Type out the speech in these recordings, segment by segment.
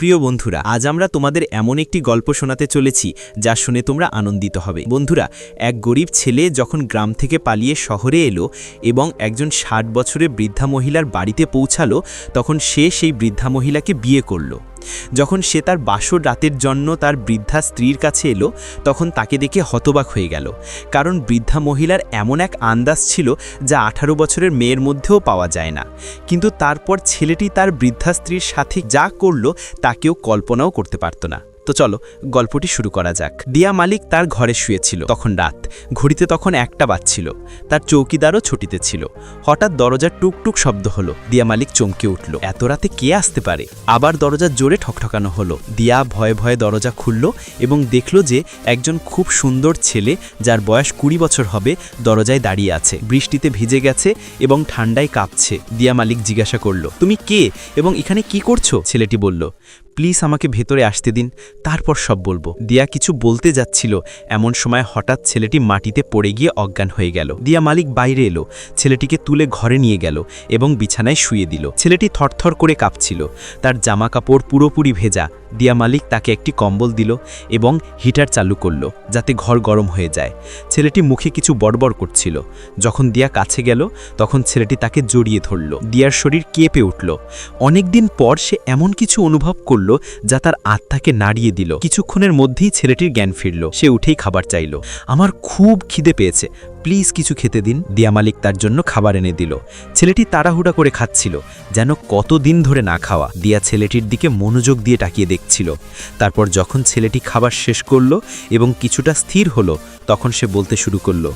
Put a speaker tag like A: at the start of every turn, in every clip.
A: প্রিয় বন্ধুরা, আজ আমরা তোমাদের এমন একটি গল্প শোনাতে চলেছি যা শুনে তোমরা আনন্দিত হবে। বন্ধুরা, এক গরিব ছেলে যখন গ্রাম থেকে পালিয়ে শহরে এলো এবং একজন ষাট বছরের বৃদ্ধা মহিলার বাড়িতে পৌঁছালো, তখন সে সেই বৃদ্ধা মহিলাকে বিয়ে করল। যখন সে তার বাসর রাতের জন্য তার বৃদ্ধা স্ত্রীর কাছে এলো, তখন তাকে দেখে হতবাক হয়ে গেল। কারণ বৃদ্ধা মহিলার এমন এক আন্দাজ ছিল যা আঠারো বছরের মেয়ের মধ্যেও পাওয়া যায় না। কিন্তু তারপর ছেলেটি তার বৃদ্ধা স্ত্রীর সাথে যা করল তাকেও কল্পনাও করতে পারত না। তো চলো, গল্পটি শুরু করা যাক। দিয়া মালিক তার ঘরে শুয়েছিল তখন রাত। ঘড়িতে তখন একটা বাজছিল। তার চৌকিদারও ছুটিতে ছিল। হঠাৎ দরজার টুকটুক শব্দ হলো। দিয়া মালিক চমকে উঠল। এত রাতে কে আসতে পারে? আবার দরজা জোরে ঠকঠকানো হলো। দিয়া ভয়ে ভয়ে দরজা খুলল এবং দেখল যে একজন খুব সুন্দর ছেলে, যার বয়স কুড়ি বছর হবে, দরজায় দাঁড়িয়ে আছে। বৃষ্টিতে ভিজে গেছে এবং ঠান্ডায় কাঁপছে। দিয়া মালিক জিজ্ঞাসা করল, তুমি কে এবং এখানে কি করছ? ছেলেটি বলল, প্লিজ আমাকে ভেতরে আসতে দিন। তারপর সব বলব। দিয়া কিছু বলতে যাচ্ছিল, এমন সময় হঠাৎ ছেলেটি মাটিতে পড়ে গিয়ে অজ্ঞান হয়ে গেল। দিয়া মালিক বাইরে এলো, ছেলেটিকে তুলে ঘরে নিয়ে গেল এবং বিছানায় শুয়ে দিল। ছেলেটি থরথর করে কাঁপছিল, তার জামা কাপড় পুরোপুরি ভেজা। দিয়া মালিক তাকে একটি কম্বল দিল এবং হিটার চালু করল, যাতে ঘর গরম হয়ে যায়। ছেলেটি মুখে কিছু বড়বড় করছিল। যখন দিয়া কাছে গেল, তখন ছেলেটি তাকে জড়িয়ে ধরল। দিয়ার শরীর কেঁপে উঠল। অনেকদিন পর সে এমন কিছু অনুভব করল, যা তার আত্মাকে নাড়িয়ে দিল। কিছুক্ষণের মধ্যেই ছেলেটির জ্ঞান ফিরল। সে উঠেই খাবার চাইল। আমার খুব খিদে পেয়েছে। প্লিজ কিছু খেতে দিন। দিয়া মালিক তার জন্য খাবার এনে দিল। ছেলেটি তাড়াহুড়া করে খাচ্ছিল, যেন কতদিন ধরে না খাওয়া। দিয়া ছেলেটির দিকে মনোযোগ দিয়ে তাকিয়ে দেখছিল। তারপর যখন ছেলেটি খাবার শেষ করল এবং কিছুটা স্থির হলো, তখন সে বলতে শুরু করল,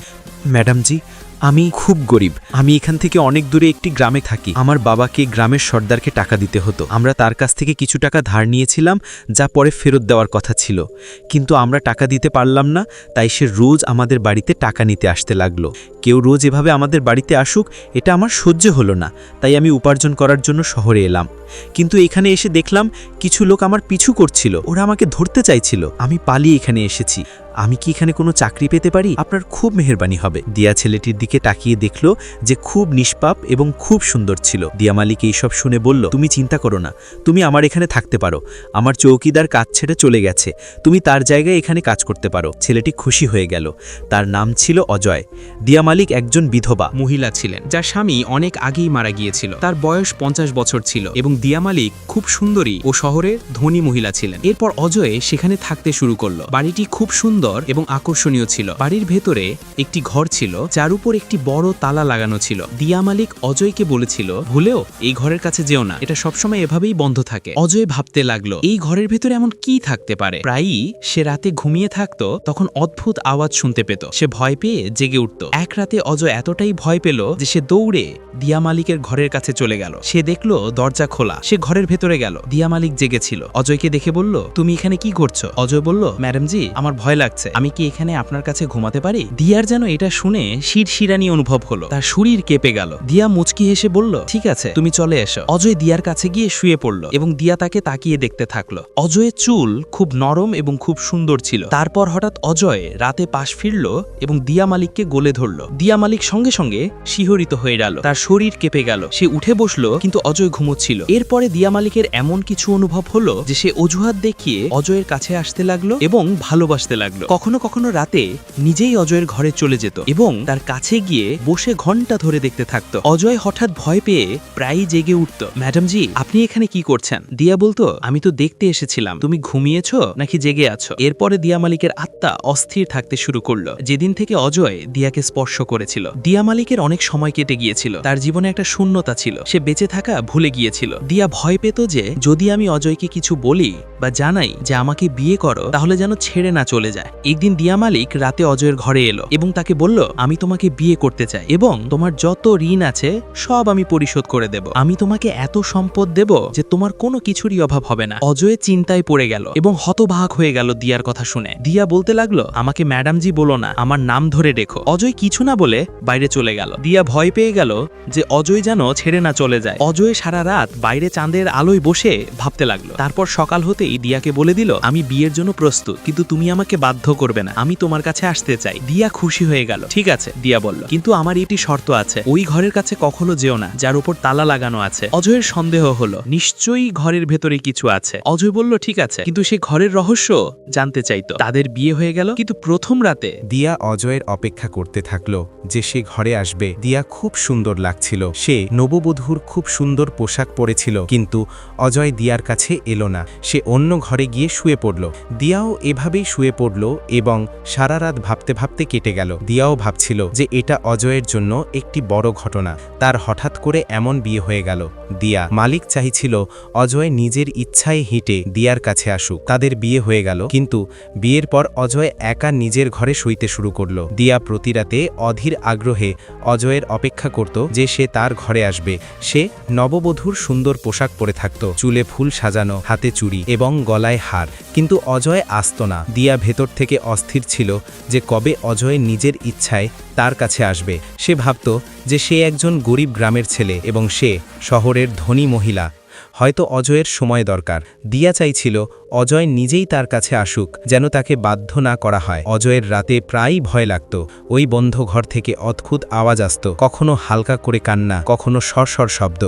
A: ম্যাডামজি আমি খুব গরিব। আমি এখান থেকে অনেক দূরে একটি গ্রামে থাকি। আমার বাবাকে গ্রামের সর্দারকে টাকা দিতে হতো। আমরা তার কাছ থেকে কিছু টাকা ধার নিয়েছিলাম, যা পরে ফেরত দেওয়ার কথা ছিল। কিন্তু আমরা টাকা দিতে পারলাম না, তাই সে রোজ আমাদের বাড়িতে টাকা নিতে আসতে লাগল। কেউ রোজ এভাবে আমাদের বাড়িতে আসুক, এটা আমার সহ্য হলো না, তাই আমি উপার্জন করার জন্য শহরে এলাম। কিন্তু এখানে এসে দেখলাম, কিছু লোক আমার পিছু করছিল। ওরা আমাকে ধরতে চাইছিল। আমি পালিয়ে এখানে এসেছি। আমি কি এখানে কোনো চাকরি পেতে পারি? আপনার খুব মেহরবানি হবে। দিয়া ছেলেটির দিকে তাকিয়ে দেখল যে খুব নিষ্পাপ এবং খুব সুন্দর ছিল। দিয়া মালিক এইসব শুনে বলল, তুমি চিন্তা করো না। তুমি আমার এখানে থাকতে পারো। আমার চৌকিদার কাজ ছেড়ে চলে গেছে। তুমি তার জায়গায় এখানে কাজ করতে পারো। ছেলেটি খুশি হয়ে গেল। তার নাম ছিল অজয়। দিয়া মালিক একজন বিধবা
B: মহিলা ছিলেন, যার স্বামী অনেক আগেই মারা গিয়েছিল। তার বয়স পঞ্চাশ বছর ছিল এবং দিয়া মালিক খুব সুন্দরী ও শহরের ধনী মহিলা ছিলেন। এরপর অজয় সেখানে থাকতে শুরু করল। বাড়িটি খুব সুন্দর এবং আকর্ষণীয় ছিল। বাড়ির ভেতরে একটি ঘর ছিল, যার উপর একটি বড় তালা লাগানো ছিল। দিয়া মালিক অজয়কে বলেছিল, ভুলেও এই ঘরের কাছে যেও না। এটা সবসময় এভাবেই বন্ধ থাকে অজয় ভাবতে লাগল, এই ঘরের ভেতরে এমন কি থাকতে পারে প্রায়ই সে রাতে ঘুমিয়ে থাকতো, তখন অদ্ভুত আওয়াজ শুনতে পেত। সে ভয় পেয়ে জেগে উঠত। এক রাতে অজয় এতটাই ভয় পেল যে সে দৌড়ে দিয়া মালিকের ঘরের কাছে চলে গেল। সে দেখল, দরজা খোলা। সে ঘরের ভেতরে গেল। দিয়া মালিক জেগেছিল। অজয়কে দেখে বলল, তুমি এখানে কি করছ? অজয় বলল ম্যাডাম জি আমার ভয় লাগছে। আমি কি এখানে আপনার কাছে ঘুমাতে পারি? দিয়ার যেন এটা শুনে শির শিরানি অনুভব হলো। তার শরীর কেঁপে গেল। দিয়া মুচকি হেসে বলল, ঠিক আছে, তুমি চলে এসো। অজয় দিয়ার কাছে গিয়ে শুয়ে পড়ল এবং দিয়া তাকে তাকিয়ে দেখতে থাকল। অজয়ের চুল খুব নরম এবং খুব সুন্দর ছিল। তারপর হঠাৎ অজয় রাতে পাশ ফিরল এবং দিয়া মালিককে গোলে ধরল। দিয়া মালিক সঙ্গে সঙ্গে শিহরিত হয়ে গেল। তার শরীর কেঁপে গেল। সে উঠে বসল, কিন্তু অজয় ঘুমোচ্ছিল। এরপরে দিয়া মালিকের এমন কিছু অনুভব হলো যে সে অজুহাত দেখিয়ে অজয়ের কাছে আসতে লাগল এবং ভালোবাসতে লাগল। কখনো কখনো রাতে নিজেই অজয়ের ঘরে চলে যেত এবং তার কাছে গিয়ে বসে ঘণ্টা ধরে দেখতে থাকতো। অজয় হঠাৎ ভয় পেয়ে প্রায়ই জেগে উঠত। ম্যাডাম জি, আপনি এখানে কি করছেন? দিয়া বলতো, আমি তো দেখতে এসেছিলাম। তুমি ঘুমিয়েছো নাকি জেগে আছো? এরপরে দিয়া মালিকের আত্মা অস্থির থাকতে শুরু করল। যেদিন থেকে অজয় দিয়াকে স্পর্শ করেছিল, দিয়া মালিকের অনেক সময় কেটে গিয়েছিল। তার জীবনে একটা শূন্যতা ছিল। সে বেঁচে থাকা ভুলে গিয়েছিল। দিয়া ভয় পেত যে, যদি আমি অজয়কে কিছু বলি বা জানাই যে আমাকে বিয়ে করো, তাহলে যেন ছেড়ে না চলে যায়। একদিন দিয়া মালিক রাতে অজয়ের ঘরে এলো এবং তাকে বলল, আমি তোমাকে বিয়ে করতে চাই এবং তোমার যত ঋণ আছে সব আমি পরিশোধ করে দেব। আমি তোমাকে এত সম্পদ দেব যে তোমার কোনো কিছুরই অভাব হবে না। অজয় চিন্তায় পড়ে গেল এবং হতবাক হয়ে গেল দিয়ার কথা শুনে। দিয়া বলতে লাগল, আমাকে ম্যাডামজি বলো না, আমার নাম ধরে রেখো। অজয় কিছু না বলে বাইরে চলে গেল। দিয়া ভয় পেয়ে গেল যে অজয় যেন ছেড়ে না চলে যায়। অজয় সারা রাত বাইরে চাঁদের আলোয় বসে ভাবতে লাগল। তারপর সকাল হতেই দিয়াকে বলে দিল, আমি বিয়ের জন্য প্রস্তুত, কিন্তু তুমি আমাকে বাধ্য বাধ্য করবে না। আমি তোমার কাছে আসতে চাই। দিয়া খুশি হয়ে গেল। ঠিক আছে, দিয়া বলল। কিন্তু আমার একটি শর্ত আছে। ওই ঘরের কাছে কখনো যেও না, যার উপর তালা লাগানো আছে। অজয়ের সন্দেহ হলো, নিশ্চয়ই ঘরের ভেতরে কিছু আছে। অজয় বলল, ঠিক আছে। কিন্তু সে ঘরের রহস্য জানতে চাইতো। তাদের বিয়ে হয়ে গেল, কিন্তু প্রথম রাতে
A: দিয়া অজয়ের অপেক্ষা করতে থাকল যে সে ঘরে আসবে। দিয়া খুব সুন্দর লাগছিল। সে নববধূর খুব সুন্দর পোশাক পরেছিল, কিন্তু অজয় দিয়ার কাছে এলো না। সে অন্য ঘরে গিয়ে শুয়ে পড়ল। দিয়াও এভাবেই শুয়ে পড়ল এবং সারা রাত ভাবতে ভাবতে কেটে গেল। দিয়াও ভাবছিল যে এটা অজয়ের জন্য একটি বড় ঘটনা। তার হঠাৎ করে এমন বিয়ে হয়ে গেল। দিয়া, মালিক চাইছিল অজয় নিজের ইচ্ছায় হিটে দিয়ার কাছে আসুক। তাদের বিয়ে হয়ে গেল, কিন্তু বিয়ের পর অজয় একা নিজের ঘরে শুইতে শুরু করল। দিয়া প্রতিরাতে অধীর আগ্রহে অজয়ের অপেক্ষা করত যে সে তার ঘরে আসবে। সে নববধূর সুন্দর পোশাক পরে থাকত। চুলে ফুল সাজানো, হাতে চুড়ি এবং গলায় হার। কিন্তু অজয় আসত না। দিয়া ভেতর থেকে অস্থির ছিল যে কবে অজয় নিজের ইচ্ছায় তার কাছে আসবে। সে ভাবত যে সে একজন গরিব গ্রামের ছেলে এবং সে শহরের ধনী মহিলা। হয়তো অজয়ের সময় দরকার। দিয়া চাইছিল অজয় নিজেই তার কাছে আসুক, যেন তাকে বাধ্য না করা হয়। অজয়ের রাতে প্রায়ই ভয় লাগত। ওই বন্ধ ঘর থেকে অদ্ভুত আওয়াজ আসত। কখনো হালকা করে কান্না, কখনো সরসর শব্দ,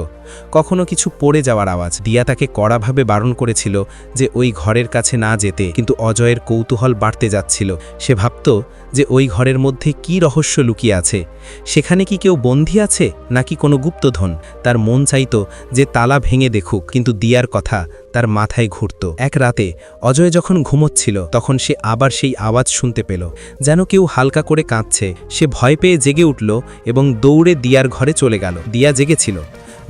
A: কখনো কিছু পড়ে যাওয়ার আওয়াজ। দিয়া তাকে কড়াভাবে বারণ করেছিল যে ওই ঘরের কাছে না যেতে, কিন্তু অজয়ের কৌতূহল বাড়তে যাচ্ছিল। সে ভাবত যে ওই ঘরের মধ্যে কি রহস্য লুকিয়ে আছে। সেখানে কি কেউ বন্দী আছে, নাকি কোনো গুপ্তধন? তার মন চাইত যে তালা ভেঙে দেখুক, কিন্তু দিয়ার কথা তার মাথায় ঘুরত। এক রাতে অজয় যখন ঘুমোচ্ছিল, তখন সে আবার সেই আওয়াজ শুনতে পেল, যেন কেউ হালকা করে কাঁদছে। সে ভয় পেয়ে জেগে উঠল এবং দৌড়ে দিয়ার ঘরে চলে গেল। দিয়া জেগেছিল।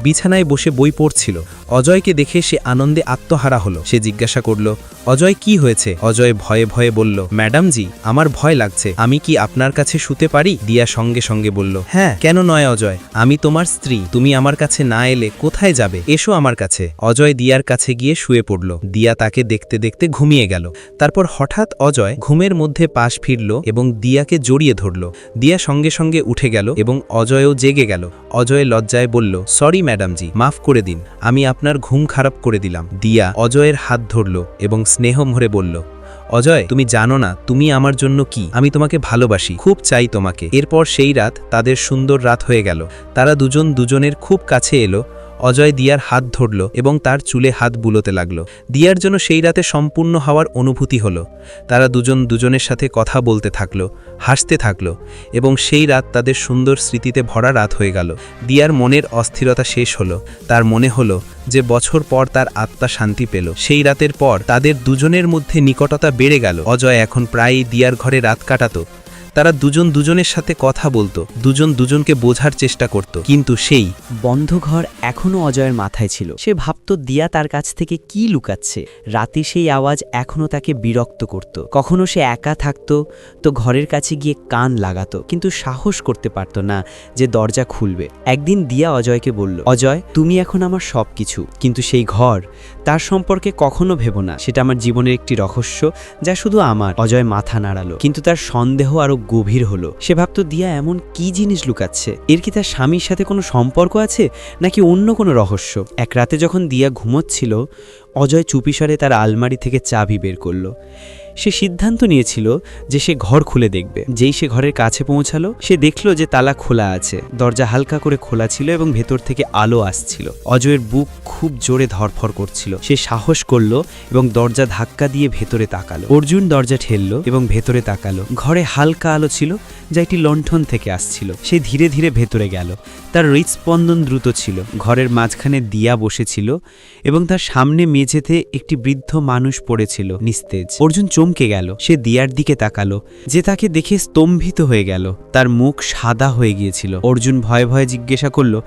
A: বিছানায় বসে বই পড়ছিল। অজয়কে দেখে সে আনন্দে আত্মহারা হলো। সে জিজ্ঞাসা করল, অজয়, কি হয়েছে? অজয় ভয়ে ভয়ে বলল, ম্যাডামজি, আমার ভয় লাগছে। আমি কি আপনার কাছে শুতে পারি? দিয়া সঙ্গে সঙ্গে বলল হ্যাঁ কেন নয় অজয়? আমি তোমার স্ত্রী। তুমি আমার কাছে না এলে কোথায় যাবে? এসো আমার কাছে। অজয় দিয়ার কাছে গিয়ে শুয়ে পড়ল। দিয়া তাকে দেখতে দেখতে ঘুমিয়ে গেল। তারপর হঠাৎ অজয় ঘুমের মধ্যে পাশ ফিরল এবং দিয়াকে জড়িয়ে ধরল। দিয়া সঙ্গে সঙ্গে উঠে গেল এবং অজয়ও জেগে গেল। অজয় লজ্জায় বলল, সরি ম্যাডামজি, মাফ করে দিন। আমি আপনার ঘুম খারাপ করে দিলাম। দিয়া অজয়ের হাত ধরল এবং স্নেহ ভরে বলল, অজয়, তুমি জানো না, তুমি আমার জন্য কি? আমি তোমাকে ভালোবাসি, খুব চাই তোমাকে। এরপর সেই রাত তাদের সুন্দর রাত হয়ে গেল। তারা দুজন দুজনের খুব কাছে এলো অজয় দিয়ার হাত ধরল এবং তার চুলে হাত বুলোতে লাগল। দিয়ার জন্য সেই রাতে সম্পূর্ণ হওয়ার অনুভূতি হলো। তারা দুজন দুজনের সাথে কথা বলতে থাকল, হাসতে থাকল এবং সেই রাত তাদের সুন্দর স্মৃতিতে ভরা রাত হয়ে গেল। দিয়ার মনের অস্থিরতা শেষ হলো। তার মনে হলো যে বছর পর তার আত্মা শান্তি পেল। সেই রাতের পর তাদের দুজনের মধ্যে নিকটতা বেড়ে গেল। অজয় এখন প্রায়ই দিয়ার ঘরে রাত কাটাতো। তারা দুজন দুজনের সাথে কথা বলতো, দুজন দুজনকে বোঝার চেষ্টা করত। কিন্তু সেই
C: বন্ধ ঘর এখনও অজয়ের মাথায় ছিল। সে ভাবত দিয়া তার কাছ থেকে কি লুকাচ্ছে। রাতে সেই আওয়াজ এখনও তাকে বিরক্ত করত। কখনো সে একা থাকত, তো ঘরের কাছে গিয়ে কান লাগাতো, কিন্তু সাহস করতে পারত না যে দরজা খুলবে। একদিন দিয়া অজয়কে বলল, অজয়, তুমি এখন আমার সব কিছু কিন্তু সেই ঘর তার সম্পর্কে কখনো ভেবো না। সেটা আমার জীবনের একটি রহস্য, যা শুধু আমার। অজয় মাথা নাড়ালো, কিন্তু তার সন্দেহ আরও গভীর হলো। সে ভাবত দিয়া এমন কি জিনিস লুকাচ্ছে? এর কি তার স্বামীর সাথে কোনো সম্পর্ক আছে, নাকি অন্য কোনো রহস্য? এক রাতে যখন দিয়া ঘুমোচ্ছিল, অজয় চুপিসরে তার আলমারি থেকে চাবি বের করল। সে সিদ্ধান্ত নিয়েছিল যে সে ঘর খুলে দেখবে। যেই সে ঘরের কাছে পৌঁছালো, সে দেখল যে তালা খোলা আছে। দরজা হালকা করে খোলা ছিল এবং ভেতর থেকে আলো আসছিল। অজয়ের বুক খুব জোরে ধরফর করছিল। সে সাহস করল এবং দরজা ধাক্কা দিয়ে ভেতরে তাকালো। অর্জুন দরজা ঠেললো এবং ভেতরে তাকালো। ঘরে হালকা আলো ছিল, যা একটি লণ্ঠন থেকে আসছিল। সে ধীরে ধীরে ভেতরে গেল। তার হৃৎস্পন্দন দ্রুত ছিল। ঘরের মাঝখানে দিয়া বসেছিল এবং তার সামনে মেঝেতে একটি বৃদ্ধ মানুষ পড়েছিল নিস্তেজ। অর্জুন চমকে গেল। সে দিয়ার দিকে তাকালো, যে তাকে দেখে স্তম্ভিত হয়ে গেল। তার মুখ সাদা হয়ে গিয়েছিল। অর্জুন ভয়ে ভয়ে জিজ্ঞাসা করল,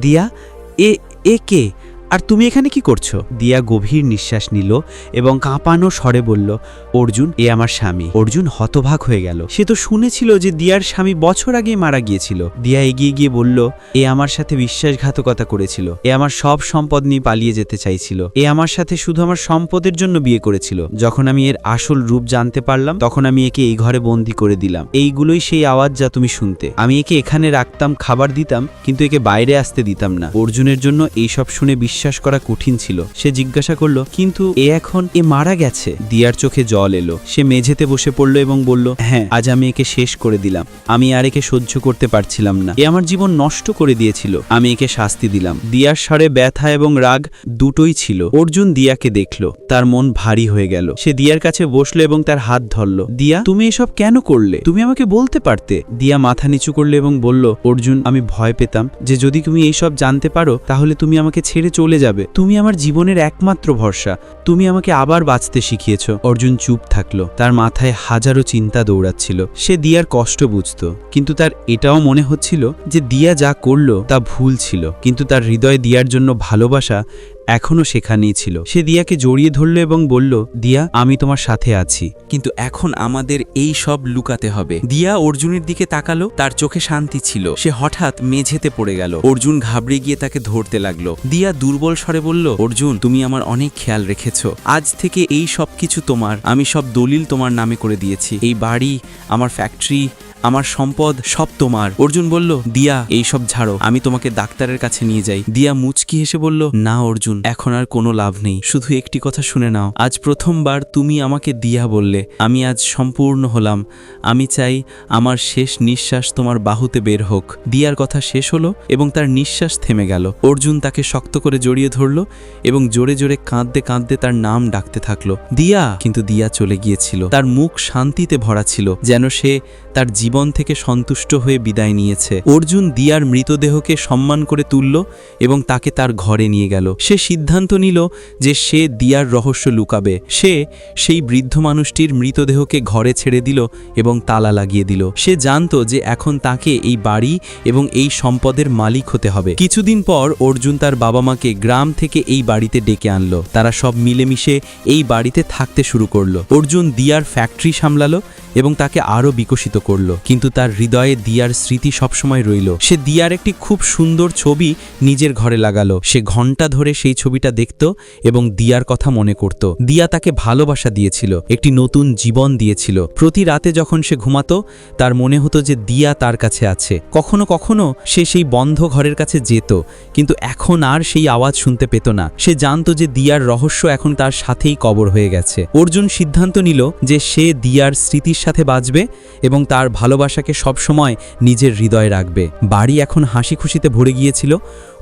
C: দিয়া, এ এ কে? আর তুমি এখানে কি করছ? দিয়া গভীর নিঃশ্বাস নিল এবং কাঁপানো স্বরে বলল, অর্জুন, এ আমার স্বামী। অর্জুন হতভাগ হয়ে গেল। সে তো শুনেছিল যে দিয়ার স্বামী বছর আগে মারা গিয়েছিল। দিয়া এগিয়ে গিয়ে বলল, এ আমার সাথে বিশ্বাসঘাতকতা করেছিল। এ আমার সব সম্পদ নিয়ে পালিয়ে যেতে চাইছিল। এ আমার সাথে শুধু আমার সম্পদের জন্য বিয়ে করেছিল। যখন আমি এর আসল রূপ জানতে পারলাম, তখন আমি একে এই ঘরে বন্দি করে দিলাম। এইগুলোই সেই আওয়াজ যা তুমি শুনতে। আমি একে এখানে রাখতাম, খাবার দিতাম, কিন্তু একে বাইরে আসতে দিতাম না। অর্জুনের জন্য এইসব শুনে বিশ্বাস
A: বিশ্বাস করা কঠিন ছিল। সে জিজ্ঞাসা করল, কিন্তু এ এখন, এ মারা গেছে? দিয়ার চোখে জল এলো। সে মেঝেতে বসে পড়ল এবং বলল হ্যাঁ আজ আমি একে শেষ করে দিলাম। আমি আর একে সহ্য করতে পারছিলাম না। এ আমার জীবন নষ্ট করে দিয়েছিল। আমি একে শাস্তি দিলাম। দিয়ার স্বরে ব্যথা এবং রাগ দুটোই ছিল। অর্জুন দিয়াকে দেখল। তার মন ভারী হয়ে গেল। সে দিয়ার কাছে বসল এবং তার হাত ধরল। দিয়া, তুমি এসব কেন করলে? তুমি আমাকে বলতে পারতে? দিয়া মাথা নিচু করলে এবং বলল, অর্জুন, আমি ভয় পেতাম যে যদি তুমি এইসব জানতে পারো, তাহলে তুমি আমাকে ছেড়ে চলে যাবে। তুমি আমার জীবনের একমাত্র ভরসা। তুমি আমাকে আবার বাঁচতে শিখিয়েছ। অর্জুন চুপ থাকল। তার মাথায় হাজারো চিন্তা দৌড়াচ্ছিল। সে দিয়ার কষ্ট বুঝত। কিন্তু তার এটাও মনে হচ্ছিল যে দিয়া যা করল তা ভুল ছিল। কিন্তু তার হৃদয় দিয়ার জন্য ভালোবাসা এখনও সেখানেই ছিল। সে দিয়াকে জড়িয়ে ধরল এবং বলল, দিয়া, আমি তোমার সাথে আছি। কিন্তু এখন আমাদের এই সব লুকাতে হবে। দিয়া অর্জুনের দিকে তাকালো, তার চোখে শান্তি ছিল। সে হঠাৎ মেঝেতে পড়ে গেল। অর্জুন ঘাবড়ে গিয়ে তাকে ধরতে লাগল। দিয়া দুর্বল স্বরে বলল, অর্জুন, তুমি আমার অনেক খেয়াল রেখেছ। আজ থেকে এই সব কিছু তোমার। আমি সব দলিল তোমার নামে করে দিয়েছি। এই বাড়ি, আমার ফ্যাক্টরি আমার সম্পদ সব তোমার। অর্জুন বলল, দিয়া, এই সব ঝাড়ো আমি তোমাকে ডাক্তারের কাছে নিয়ে যাই। দিয়া মুচকি হেসে বলল, না, অর্জুন, এখন আর কোনো লাভ নেই, শুধু একটি কথা শুনে নাও। আজ প্রথমবার তুমি আমাকে দিয়া বললে, আমি আজ সম্পূর্ণ হলাম। আমি চাই আমার শেষ নিঃশ্বাস তোমার বাহুতে বের হোক। দিয়ার কথা শেষ হলো এবং তার নিঃশ্বাস থেমে গেল। অর্জুন তাকে শক্ত করে জড়িয়ে ধরল এবং জোরে জোরে কাঁদতে কাঁদতে তার নাম ডাকতে থাকল। দিয়া! কিন্তু দিয়া চলে গিয়েছিল। তার মুখ শান্তিতে ভরা ছিল, যেন সে তার জীবন থেকে সন্তুষ্ট হয়ে বিদায় নিয়েছে। অর্জুন দিয়ার মৃতদেহকে সম্মান করে তুলল এবং তাকে তার ঘরে নিয়ে গেল। সে সিদ্ধান্ত নিল যে সে দিয়ার রহস্য লুকাবে। সে সেই বৃদ্ধ মানুষটির মৃতদেহকে ঘরে ছেড়ে দিল এবং তালা লাগিয়ে দিল। সে জানতো যে এখন তাকে এই বাড়ি এবং এই সম্পদের মালিক হতে হবে। কিছুদিন পর অর্জুন তার বাবা মাকে গ্রাম থেকে এই বাড়িতে ডেকে আনলো। তারা সব মিলেমিশে এই বাড়িতে থাকতে শুরু করল। অর্জুন দিয়ার ফ্যাক্টরি সামলালো এবং তাকে আরও বিকশিত করল। কিন্তু তার হৃদয়ে দিয়ার স্মৃতি সবসময় রইল। সে দিয়ার একটি খুব সুন্দর ছবি নিজের ঘরে লাগালো। সে ঘণ্টা ধরে সেই ছবিটা দেখত এবং দিয়ার কথা মনে করত। দিয়া তাকে ভালোবাসা দিয়েছিল, একটি নতুন জীবন দিয়েছিল। প্রতি রাতে যখন সে ঘুমাতো, তার মনে হতো যে দিয়া তার কাছে আছে। কখনো কখনো সে সেই বন্ধ ঘরের কাছে যেত, কিন্তু এখন আর সেই আওয়াজ শুনতে পেত না। সে জানতো যে দিয়ার রহস্য এখন তার সাথেই কবর হয়ে গেছে। অর্জুন সিদ্ধান্ত নিল যে সে দিয়ার স্মৃতির সাথে বাঁচবে এবং তার ভালোবাসাকে সবসময় নিজের হৃদয়ে রাখবে। বাড়ি এখন হাসি খুশিতে ভরে গিয়েছিল।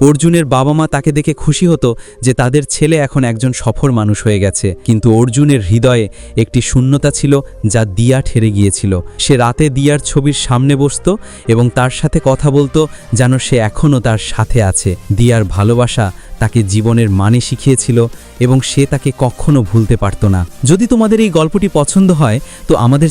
A: অর্জুনের বাবা মা তাকে দেখে খুশি হতো যে তাদের ছেলে এখন একজন সফর মানুষ হয়ে গেছে। কিন্তু অর্জুনের হৃদয়ে একটি শূন্যতা ছিল যা দিয়া ঠেরে গিয়েছিল। সে রাতে দিয়ার ছবির সামনে বসত এবং তার সাথে কথা বলতো যেন সে এখনও তার সাথে আছে। দিয়ার ভালোবাসা তাকে জীবনের মানে শিখিয়েছিল এবং সে তাকে কখনো ভুলতে পারত না। যদি তোমাদের এই গল্পটি পছন্দ হয়, তো আমাদের